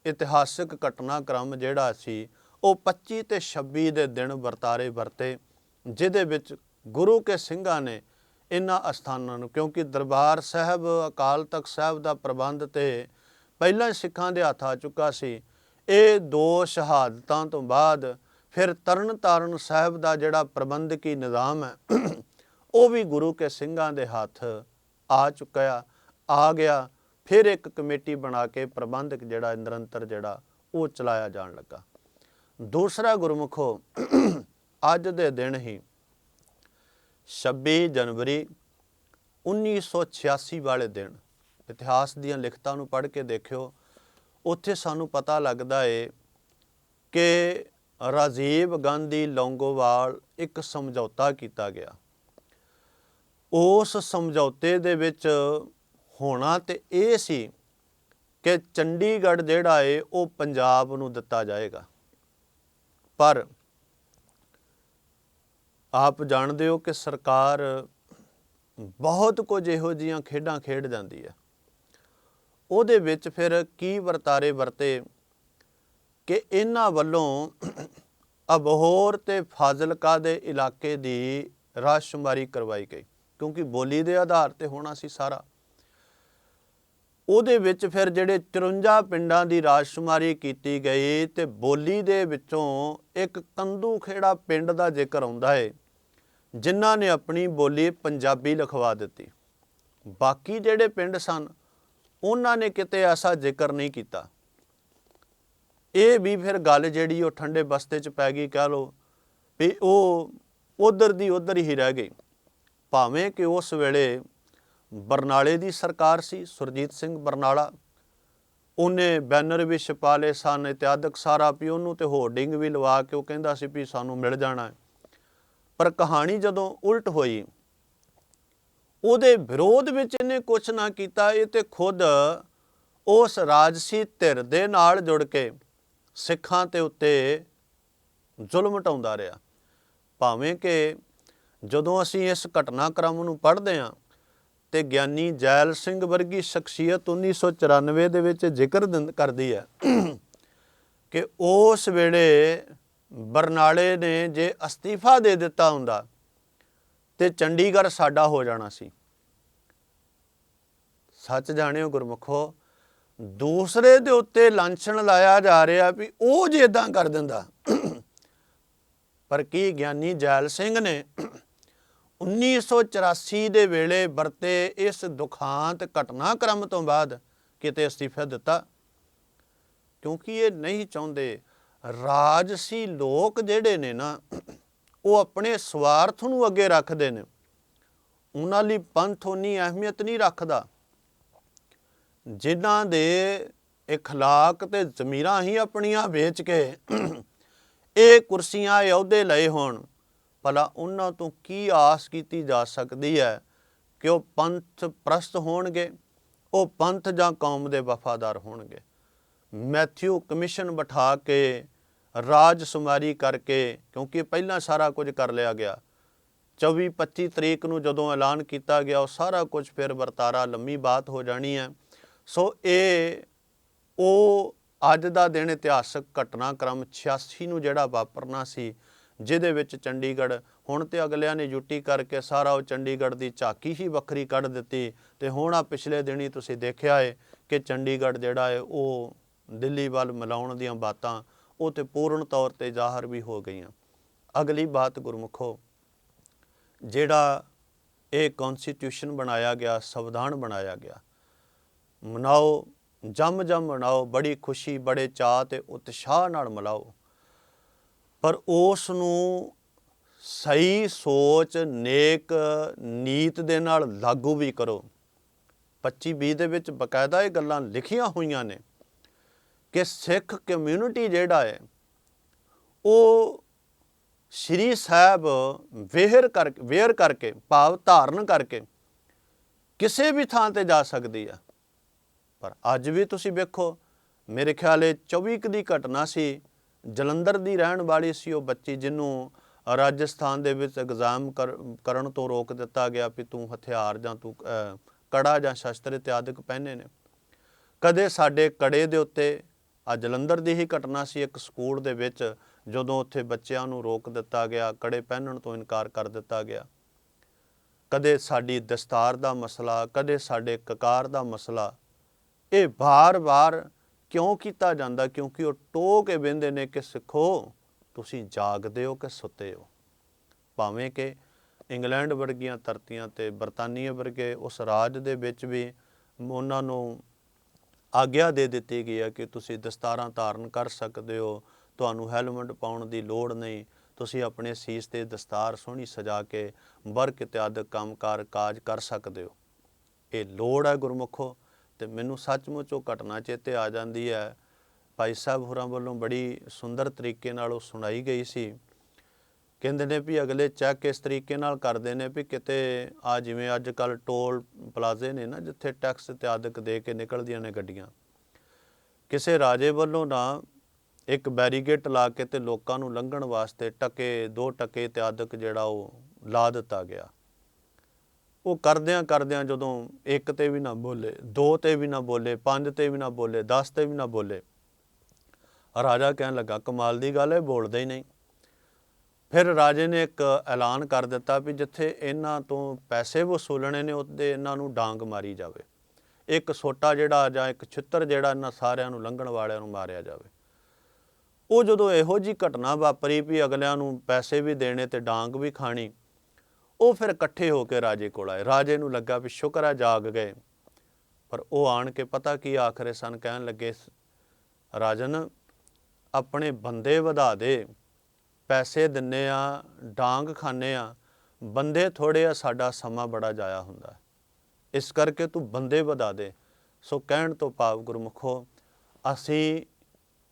ਇਤਿਹਾਸਿਕ ਘਟਨਾਕ੍ਰਮ ਜਿਹੜਾ ਸੀ, ਉਹ 25 ਤੇ 26 ਦੇ ਦਿਨ ਵਰਤਾਰੇ ਵਰਤੇ, ਜਿਹਦੇ ਵਿੱਚ ਗੁਰੂ ਕੇ ਸਿੰਘਾਂ ਨੇ ਇਹਨਾਂ ਅਸਥਾਨਾਂ ਨੂੰ, ਕਿਉਂਕਿ ਦਰਬਾਰ ਸਾਹਿਬ, ਅਕਾਲ ਤਖਤ ਸਾਹਿਬ ਦਾ ਪ੍ਰਬੰਧ ਤੇ ਪਹਿਲਾਂ ਸਿੱਖਾਂ ਦੇ ਹੱਥ ਆ ਚੁੱਕਾ ਸੀ। ਇਹ ਦੋ ਸ਼ਹਾਦਤਾਂ ਤੋਂ ਬਾਅਦ ਫਿਰ ਤਰਨ ਤਾਰਨ ਸਾਹਿਬ ਦਾ ਜਿਹੜਾ ਪ੍ਰਬੰਧਕੀ ਨਿਜ਼ਾਮ ਹੈ, ਉਹ ਵੀ ਗੁਰੂ ਕੇ ਸਿੰਘਾਂ ਦੇ ਹੱਥ ਆ ਚੁੱਕਿਆ, ਆ ਗਿਆ। ਫਿਰ ਇੱਕ ਕਮੇਟੀ ਬਣਾ ਕੇ ਪ੍ਰਬੰਧਕ ਜਿਹੜਾ ਨਿਰੰਤਰ ਜਿਹੜਾ, ਉਹ ਚਲਾਇਆ ਜਾਣ ਲੱਗਾ। ਦੂਸਰਾ ਗੁਰਮੁਖੋ, ਅੱਜ ਦੇ ਦਿਨ ਹੀ 26 ਜਨਵਰੀ 1986 ਵਾਲੇ ਦਿਨ। ਇਤਿਹਾਸ ਦੀਆਂ ਲਿਖਤਾਂ ਨੂੰ ਪੜ੍ਹ ਕੇ ਦੇਖਿਓ, ਉੱਥੇ ਸਾਨੂੰ ਪਤਾ ਲੱਗਦਾ ਏ ਕਿ ਰਾਜੀਵ ਗਾਂਧੀ ਲੌਂਗੋਵਾਲ ਇੱਕ ਸਮਝੌਤਾ ਕੀਤਾ ਗਿਆ। ਉਸ ਸਮਝੌਤੇ ਦੇ ਵਿੱਚ ਹੋਣਾ ਤੇ ਇਹ ਸੀ ਕਿ ਚੰਡੀਗੜ੍ਹ ਜਿਹੜਾ ਏ, ਉਹ ਪੰਜਾਬ ਨੂੰ ਦਿੱਤਾ ਜਾਏਗਾ। ਪਰ ਆਪ ਜਾਣਦੇ ਹੋ ਕਿ ਸਰਕਾਰ ਬਹੁਤ ਕੁਝ ਇਹੋ ਜੀਆਂ ਖੇਡਾਂ ਖੇਡ ਜਾਂਦੀ ਹੈ। ਉਹਦੇ ਵਿੱਚ ਫਿਰ ਕੀ ਵਰਤਾਰੇ ਵਰਤੇ ਕਿ ਇਹਨਾਂ ਵੱਲੋਂ ਅਬਹੋਰ ਤੇ ਫਾਜ਼ਿਲਕਾ ਦੇ ਇਲਾਕੇ ਦੀ ਰਾਸ਼ਟਰਮਾਰੀ ਕਰਵਾਈ ਗਈ, ਕਿਉਂਕਿ ਬੋਲੀ ਦੇ ਆਧਾਰ ਤੇ ਹੋਣਾ ਸੀ ਸਾਰਾ। ਉਹਦੇ ਵਿੱਚ ਫਿਰ ਜਿਹੜੇ 54 ਪਿੰਡਾਂ ਦੀ ਰਾਜਸ਼ੁਮਾਰੀ ਕੀਤੀ ਗਈ ਤੇ ਬੋਲੀ ਦੇ ਵਿੱਚੋਂ ਇੱਕ ਕੰਦੂ ਖੇੜਾ ਪਿੰਡ ਦਾ ਜ਼ਿਕਰ ਆਉਂਦਾ ਹੈ। ਜਿਨ੍ਹਾਂ ਨੇ ਆਪਣੀ ਬੋਲੀ ਪੰਜਾਬੀ ਲਿਖਵਾ ਦਿੱਤੀ। ਬਾਕੀ ਜਿਹੜੇ ਪਿੰਡ ਸਨ, ਉਹਨਾਂ ਨੇ ਕਿਤੇ ਐਸਾ ਜ਼ਿਕਰ ਨਹੀਂ ਕੀਤਾ। ਇਹ ਵੀ ਫਿਰ ਗੱਲ ਜਿਹੜੀ ਉਹ ਠੰਡੇ ਬਸਤੇ 'ਚ ਪੈ ਗਈ ਕਹਿ ਲੋ ਵੀ ਉਹ ਉਧਰ ਦੀ ਉਧਰ ਹੀ ਰਹਿ ਗਈ। ਭਾਵੇਂ ਕਿ ਉਸ ਵੇਲੇ ਬਰਨਾਲੇ ਦੀ ਸਰਕਾਰ ਸੀ, ਸੁਰਜੀਤ ਸਿੰਘ ਬਰਨਾਲਾ। ਉਹਨੇ ਬੈਨਰ ਵੀ ਛਪਾ ਲਏ ਸਨ ਇਤਿਆਦਕ ਸਾਰਾ ਵੀ ਉਹਨੂੰ ਤੇ ਹੋਰਡਿੰਗ ਵੀ ਲਵਾ ਕੇ ਉਹ ਕਹਿੰਦਾ ਸੀ ਵੀ ਸਾਨੂੰ ਮਿਲ ਜਾਣਾ ਹੈ। ਪਰ ਕਹਾਣੀ ਜਦੋਂ ਉਲਟ ਹੋਈ, ਉਹਦੇ ਵਿਰੋਧ ਵਿੱਚ ਇਹਨੇ ਕੁਝ ਨਾ ਕੀਤਾ, ਇਹ ਤੇ ਖੁਦ ਉਸ ਰਾਜਸੀ ਧਿਰ ਦੇ ਨਾਲ ਜੁੜ ਕੇ ਸਿੱਖਾਂ ਤੇ ਉੱਤੇ ਜ਼ੁਲਮ ਢਾਉਂਦਾ ਰਿਹਾ। ਭਾਵੇਂ ਕਿ ਜਦੋਂ ਅਸੀਂ ਇਸ ਘਟਨਾਕ੍ਰਮ ਨੂੰ ਪੜ੍ਹਦੇ ਹਾਂ ਤੇ ਗਿਆਨੀ ਜੈਲ ਸਿੰਘ ਵਰਗੀ ਸ਼ਖਸੀਅਤ 1994 ਦੇ ਵਿੱਚ ਜ਼ਿਕਰ ਦਿੰਦ- ਕਰਦੀ ਹੈ ਕਿ ਉਸ ਵੇਲੇ ਬਰਨਾਲੇ ਨੇ ਜੇ ਅਸਤੀਫਾ ਦੇ ਦਿੱਤਾ ਹੁੰਦਾ ਤੇ ਚੰਡੀਗੜ੍ਹ ਸਾਡਾ ਹੋ ਜਾਣਾ ਸੀ। ਸੱਚ ਜਾਣਿਓ ਗੁਰਮੁਖੋ, ਦੂਸਰੇ ਦੇ ਉੱਤੇ ਲਾਂਛਣ ਲਾਇਆ ਜਾ ਰਿਹਾ ਵੀ ਉਹ ਜੇ ਇਦਾਂ ਕਰ ਦਿੰਦਾ। ਪਰ ਕੀ ਗਿਆਨੀ ਜੈਲ ਸਿੰਘ ਨੇ 1984 ਦੇ ਵੇਲੇ ਵਰਤੇ ਇਸ ਦੁਖਾਂਤ ਘਟਨਾਕ੍ਰਮ ਤੋਂ ਬਾਅਦ ਕਿਤੇ ਅਸਤੀਫਾ ਦਿੱਤਾ? ਕਿਉਂਕਿ ਇਹ ਨਹੀਂ ਚਾਹੁੰਦੇ ਰਾਜਸੀ ਲੋਕ ਜਿਹੜੇ ਨੇ ਨਾ ਉਹ ਆਪਣੇ ਸਵਾਰਥ ਨੂੰ ਅੱਗੇ ਰੱਖਦੇ ਨੇ ਉਹਨਾਂ ਲਈ ਪੰਥ ਉਨੀ ਅਹਿਮੀਅਤ ਨਹੀਂ ਰੱਖਦਾ ਜਿਨ੍ਹਾਂ ਦੇ اخلاق ਤੇ ਜ਼ਮੀਰਾਂ ਹੀ ਆਪਣੀਆਂ ਵੇਚ ਕੇ ਇਹ ਕੁਰਸੀਆਂ ਇਹ ਅਹੁਦੇ ਲਏ ਹੋਣ ਭਲਾ ਉਹਨਾਂ ਤੋਂ ਕੀ ਆਸ ਕੀਤੀ ਜਾ ਸਕਦੀ ਹੈ ਕਿ ਉਹ ਪੰਥ ਪ੍ਰਸਤ ਹੋਣਗੇ ਉਹ ਪੰਥ ਜਾਂ ਕੌਮ ਦੇ ਵਫਾਦਾਰ ਹੋਣਗੇ ਮੈਥਿਊ ਕਮਿਸ਼ਨ ਬਿਠਾ ਕੇ ਰਾਜ ਸੁਮਾਰੀ ਕਰਕੇ, ਕਿਉਂਕਿ ਪਹਿਲਾਂ ਸਾਰਾ ਕੁਝ ਕਰ ਲਿਆ ਗਿਆ। 24 25 ਤਰੀਕ ਨੂੰ ਜਦੋਂ ਐਲਾਨ ਕੀਤਾ ਗਿਆ, ਉਹ ਸਾਰਾ ਕੁਝ ਫਿਰ ਵਰਤਾਰਾ ਲੰਮੀ ਬਾਤ ਹੋ ਜਾਣੀ ਹੈ। ਸੋ ਇਹ, ਉਹ ਅੱਜ ਦਾ ਦਿਨ ਇਤਿਹਾਸਕ ਘਟਨਾਕ੍ਰਮ 86 ਨੂੰ ਜਿਹੜਾ ਵਾਪਰਨਾ ਸੀ, ਜਿਹਦੇ ਵਿੱਚ ਚੰਡੀਗੜ੍ਹ, ਹੁਣ ਤੇ ਅਗਲਿਆਂ ਨੇ ਯੂਟੀ ਕਰਕੇ ਸਾਰਾ ਉਹ ਚੰਡੀਗੜ੍ਹ ਦੀ ਝਾਕੀ ਹੀ ਵੱਖਰੀ ਕੱਢ ਦਿੱਤੀ। ਤੇ ਹੁਣ ਆ ਪਿਛਲੇ ਦਿਨੀ ਤੁਸੀਂ ਦੇਖਿਆ ਹੈ ਕਿ ਚੰਡੀਗੜ੍ਹ ਜਿਹੜਾ ਹੈ ਉਹ ਦਿੱਲੀ ਵੱਲ ਮਿਲਾਉਣ ਦੀਆਂ ਬਾਤਾਂ ਉਹ ਤੇ ਪੂਰਨ ਤੌਰ ਤੇ ਜ਼ਾਹਰ ਵੀ ਹੋ ਗਈਆਂ। ਅਗਲੀ ਬਾਤ ਗੁਰਮੁਖੋ, ਜਿਹੜਾ ਇਹ ਕਨਸਟੀਟਿਊਸ਼ਨ ਬਣਾਇਆ ਗਿਆ, ਸੰਵਿਧਾਨ ਬਣਾਇਆ ਗਿਆ, ਮਨਾਓ, ਜਮ ਜਮ ਮਨਾਓ, ਬੜੀ ਖੁਸ਼ੀ, ਬੜੇ ਚਾਅ ਤੇ ਉਤਸ਼ਾਹ ਨਾਲ ਮਨਾਓ, ਪਰ ਉਸ ਨੂੰ ਸਹੀ ਸੋਚ, ਨੇਕ ਨੀਤ ਦੇ ਨਾਲ ਲਾਗੂ ਵੀ ਕਰੋ। 25 20 ਦੇ ਵਿੱਚ ਬਕਾਇਦਾ ਇਹ ਗੱਲਾਂ ਲਿਖੀਆਂ ਹੋਈਆਂ ਨੇ। ਕਿ ਸਿੱਖ ਕਮਿਊਨਿਟੀ ਜਿਹੜਾ ਹੈ, ਉਹ ਸ਼੍ਰੀ ਸਾਹਿਬ ਵੇਹਰ ਕਰਕੇ ਵੇਅਰ ਕਰਕੇ, ਭਾਵ ਧਾਰਨ ਕਰਕੇ ਕਿਸੇ ਵੀ ਥਾਂ ਤੇ ਜਾ ਸਕਦੀ ਆ। ਪਰ ਅੱਜ ਵੀ ਤੁਸੀਂ ਵੇਖੋ, ਮੇਰੇ ਖਿਆਲੇ 24 ਕੁ ਦੀ ਘਟਨਾ ਸੀ, ਜਲੰਧਰ ਦੀ ਰਹਿਣ ਵਾਲੀ ਸੀ ਉਹ ਬੱਚੀ ਜਿਹਨੂੰ ਰਾਜਸਥਾਨ ਦੇ ਵਿੱਚ ਐਗਜ਼ਾਮ ਕਰਨ ਤੋਂ ਰੋਕ ਦਿੱਤਾ ਗਿਆ ਵੀ ਤੂੰ ਹਥਿਆਰ ਜਾਂ ਤੂੰ ਕੜਾ ਜਾਂ ਸ਼ਸਤਰ ਇਤਿਆਦਿਕ ਪਹਿਨੇ ਨੇ। ਕਦੇ ਸਾਡੇ ਕੜੇ ਦੇ ਉੱਤੇ ਆ ਜਲੰਧਰ ਦੀ ਹੀ ਘਟਨਾ ਸੀ ਇੱਕ ਸਕੂਲ ਦੇ ਵਿੱਚ, ਜਦੋਂ ਉੱਥੇ ਬੱਚਿਆਂ ਨੂੰ ਰੋਕ ਦਿੱਤਾ ਗਿਆ, ਕੜੇ ਪਹਿਨਣ ਤੋਂ ਇਨਕਾਰ ਕਰ ਦਿੱਤਾ ਗਿਆ। ਕਦੇ ਸਾਡੀ ਦਸਤਾਰ ਦਾ ਮਸਲਾ, ਕਦੇ ਸਾਡੇ ਕਕਾਰ ਦਾ ਮਸਲਾ। ਇਹ ਬਾਰ-ਬਾਰ ਕਿਉਂ ਕੀਤਾ ਜਾਂਦਾ? ਕਿਉਂਕਿ ਉਹ ਟੋਕ ਕੇ ਬਿੰਦੇ ਨੇ ਕਿ ਸਿੱਖੋ, ਤੁਸੀਂ ਜਾਗਦੇ ਹੋ ਕਿ ਸੁੱਤੇ ਹੋ। ਭਾਵੇਂ ਕਿ ਇੰਗਲੈਂਡ ਵਰਗੀਆਂ ਧਰਤੀਆਂ ਤੇ ਬਰਤਾਨੀਆ ਵਰਗੇ ਉਸ ਰਾਜ ਦੇ ਵਿੱਚ ਵੀ ਉਹਨਾਂ ਨੂੰ ਆਗਿਆ ਦੇ ਦਿੱਤੀ ਗਈ ਹੈ ਕਿ ਤੁਸੀਂ ਦਸਤਾਰਾਂ ਧਾਰਨ ਕਰ ਸਕਦੇ ਹੋ। ਤੁਹਾਨੂੰ ਹੈਲਮਟ ਪਾਉਣ ਦੀ ਲੋੜ ਨਹੀਂ। ਤੁਸੀਂ ਆਪਣੇ ਸੀਸ ਤੇ ਦਸਤਾਰ ਸੋਹਣੀ ਸਜਾ ਕੇ ਵਰਕ ਇਤਿਆਦਿਕ ਕੰਮਕਾਰ ਕਾਜ ਕਰ ਸਕਦੇ ਹੋ। ਇਹ ਲੋੜ ਹੈ ਗੁਰਮੁਖੋ ਤੇ ਮੈਨੂੰ ਸੱਚਮੁੱਚ ਉਹ ਘਟਨਾ ਚੇਤੇ ਆ ਜਾਂਦੀ ਹੈ। ਭਾਈ ਸਾਹਿਬ ਹੋਰਾਂ ਵੱਲੋਂ ਬੜੀ ਸੁੰਦਰ ਤਰੀਕੇ ਨਾਲ ਉਹ ਸੁਣਾਈ ਗਈ ਸੀ। ਕਹਿੰਦੇ ਨੇ ਵੀ ਅਗਲੇ ਚੈੱਕ ਇਸ ਤਰੀਕੇ ਨਾਲ ਕਰਦੇ ਨੇ ਵੀ ਕਿਤੇ ਆ ਜਿਵੇਂ ਅੱਜ ਕੱਲ ਟੋਲ ਪਲਾਜ਼ੇ ਨੇ ਨਾ, ਜਿੱਥੇ ਟੈਕਸ ਇਤਿਆਦਿਕ ਦੇ ਕੇ ਨਿਕਲਦੀਆਂ ਨੇ ਗੱਡੀਆਂ। ਕਿਸੇ ਰਾਜੇ ਵੱਲੋਂ ਨਾ ਇੱਕ ਬੈਰੀਗੇਟ ਲਾ ਕੇ ਤੇ ਲੋਕਾਂ ਨੂੰ ਲੰਘਣ ਵਾਸਤੇ ਟਕੇ, ਦੋ ਟਕੇ ਇਤਿਆਦਿਕ ਜਿਹੜਾ ਉਹ ਲਾ ਦਿੱਤਾ ਗਿਆ। ਉਹ ਕਰਦਿਆਂ ਕਰਦਿਆਂ ਜਦੋਂ ਇੱਕ ਤੇ ਵੀ ਨਾ ਬੋਲੇ, ਦੋ ਤੇ ਵੀ ਨਾ ਬੋਲੇ, ਪੰਜ ਤੇ ਵੀ ਨਾ ਬੋਲੇ 10 ਤੇ ਵੀ ਨਾ ਬੋਲੇ, ਰਾਜਾ ਕਹਿਣ ਲੱਗਾ, ਕਮਾਲ ਦੀ ਗੱਲ ਹੈ, ਬੋਲਦੇ ਹੀ ਨਹੀਂ। ਫਿਰ ਰਾਜੇ ਨੇ ਇੱਕ ਐਲਾਨ ਕਰ ਦਿੱਤਾ ਵੀ ਜਿੱਥੇ ਇਹਨਾਂ ਤੋਂ ਪੈਸੇ ਵਸੂਲਣੇ ਨੇ ਉੱਤੇ ਇਹਨਾਂ ਨੂੰ ਡਾਂਗ ਮਾਰੀ ਜਾਵੇ। ਇੱਕ ਸੋਟਾ ਜਿਹੜਾ ਜਾਂ ਇੱਕ ਛਿੱਤਰ ਜਿਹੜਾ ਇਹਨਾਂ ਸਾਰਿਆਂ ਨੂੰ ਲੰਘਣ ਵਾਲਿਆਂ ਨੂੰ ਮਾਰਿਆ ਜਾਵੇ। ਉਹ ਜਦੋਂ ਇਹੋ ਜੀ ਘਟਨਾ ਵਾਪਰੀ ਵੀ ਅਗਲਿਆਂ ਨੂੰ ਪੈਸੇ ਵੀ ਦੇਣੇ ਤੇ ਡਾਂਗ ਵੀ ਖਾਣੀ, ਉਹ ਫਿਰ ਇਕੱਠੇ ਹੋ ਕੇ ਰਾਜੇ ਕੋਲ ਆਏ। ਰਾਜੇ ਨੂੰ ਲੱਗਾ ਵੀ ਸ਼ੁਕਰ ਹੈ ਜਾਗ ਗਏ। ਪਰ ਉਹ ਆਣ ਕੇ ਪਤਾ ਕੀ ਆਖਰੇ ਸਨ, ਕਹਿਣ ਲੱਗੇ ਰਾਜਨ, ਆਪਣੇ ਬੰਦੇ ਵਧਾ ਦੇ। ਪੈਸੇ ਦਿੰਨੇ ਆ, ਡਾਂਗ ਖਾਂਦੇ ਆ, ਬੰਦੇ ਥੋੜੇ ਆ, ਸਾਡਾ ਸਮਾਂ ਬੜਾ ਜਾਇਆ ਹੁੰਦਾ। ਇਸ ਕਰਕੇ ਤੂੰ ਬੰਦੇ ਵਧਾ ਦੇ। ਸੋ ਕਹਿਣ ਤੋਂ ਭਾਵ ਗੁਰਮੁਖੋ, ਅਸੀਂ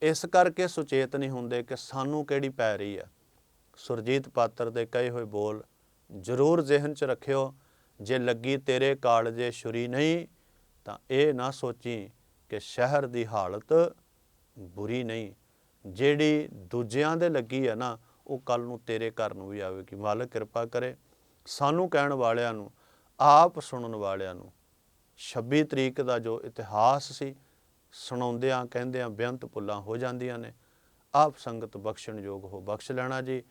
ਇਸ ਕਰਕੇ ਸੁਚੇਤ ਨਹੀਂ ਹੁੰਦੇ ਕਿ ਸਾਨੂੰ ਕਿਹੜੀ ਪੈ ਰਹੀ ਹੈ ਸੁਰਜੀਤ ਪਾਤਰ ਦੇ ਕਹੇ ਹੋਏ ਬੋਲ, ਜ਼ਰੂਰ ਜ਼ਿਹਨ 'ਚ ਰੱਖਿਓ, ਜੇ ਲੱਗੀ ਤੇਰੇ ਕਾਲਜੇ ਛੁਰੀ ਨਹੀਂ, ਤਾਂ ਇਹ ਨਾ ਸੋਚੀ ਕਿ ਸ਼ਹਿਰ ਦੀ ਹਾਲਤ ਬੁਰੀ ਨਹੀਂ। ਜਿਹੜੀ ਦੂਜਿਆਂ ਦੇ ਲੱਗੀ ਹੈ ਨਾ ਉਹ ਕੱਲ ਨੂੰ ਤੇਰੇ ਘਰ ਨੂੰ ਵੀ ਆਵੇਗੀ ਮਾਲਕ ਕਿਰਪਾ ਕਰੇ। ਸਾਨੂੰ ਕਹਿਣ ਵਾਲਿਆਂ ਨੂੰ, ਆਪ ਸੁਣਨ ਵਾਲਿਆਂ ਨੂੰ 26 ਤਰੀਕ ਦਾ ਜੋ ਇਤਿਹਾਸ ਸੀ, ਸੁਣਾਉਂਦਿਆਂ, ਕਹਿੰਦਿਆਂ ਬੇਅੰਤ ਪੁੱਲਾਂ ਹੋ ਜਾਂਦੀਆਂ ਨੇ। ਆਪ ਸੰਗਤ ਬਖਸ਼ਣ ਯੋਗ ਹੋ ਬਖਸ਼ ਲੈਣਾ ਜੀ।